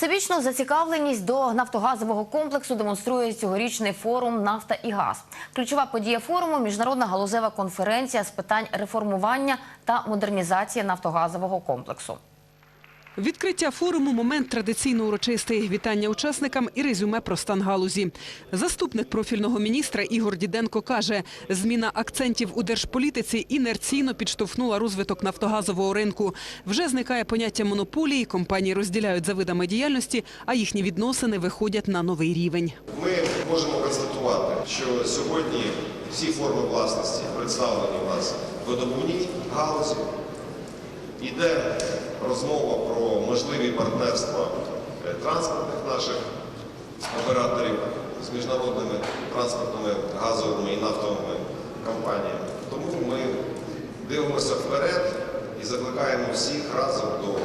Всебічну зацікавленість до нафтогазового комплексу демонструє цьогорічний форум Нафта і газ. Ключова подія форуму міжнародна галузева конференція з питань реформування та модернізації нафтогазового комплексу. Відкриття форуму – момент традиційно урочистий. Вітання учасникам і резюме про стан галузі. Заступник профільного міністра Ігор Діденко каже, зміна акцентів у держполітиці інерційно підштовхнула розвиток нафтогазового ринку. Вже зникає поняття монополії, компанії розділяють за видами діяльності, а їхні відносини виходять на новий рівень. Ми можемо констатувати, що сьогодні всі форми власності представлені у нас в видобувній галузі. Йде розмова про можливі партнерства е, транспортних наших операторів з міжнародними транспортними газовими і нафтовими компаніями. Тому ми дивимося вперед і закликаємо всіх разом до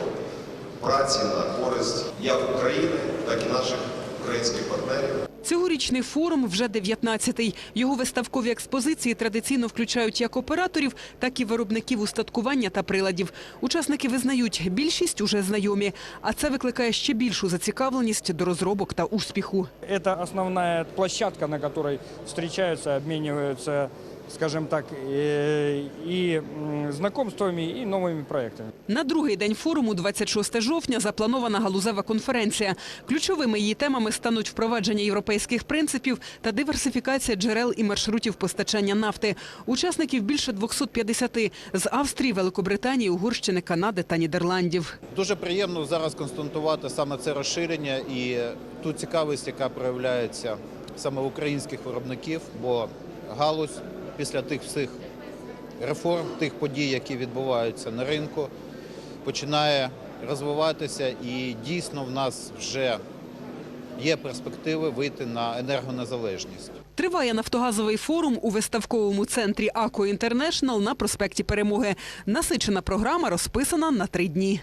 праці на користь як України, так і наших українських партнерів. Цьогорічний форум вже 19-й. Його виставкові експозиції традиційно включають як операторів, так і виробників устаткування та приладів. Учасники визнають, більшість уже знайомі, а це викликає ще більшу зацікавленість до розробок та успіху. Это основная площадка, на которой встречаются, обмениваются, скажем так, э, и м, знакомствами, и новыми проектами. На другий день форуму, 26 жовтня, запланована галузева конференція. Ключовими її темами стануть впровадження європейських принципів та диверсифікація джерел і маршрутів постачання нафти. Учасників більше 250 з Австрії, Великобританії, Угорщини, Канади та Нідерландів. Дуже приємно зараз констатувати саме це розширення і ту цікавість, яка проявляється саме в українських виробників, бо галузь після тих всіх реформ, тих подій, які відбуваються на ринку, починає розвиватися і дійсно в нас вже є перспективи вийти на енергонезалежність. Триває нафтогазовий форум у виставковому центрі «Ако Інтернешнл» на проспекті Перемоги. Насичена програма розписана на три дні.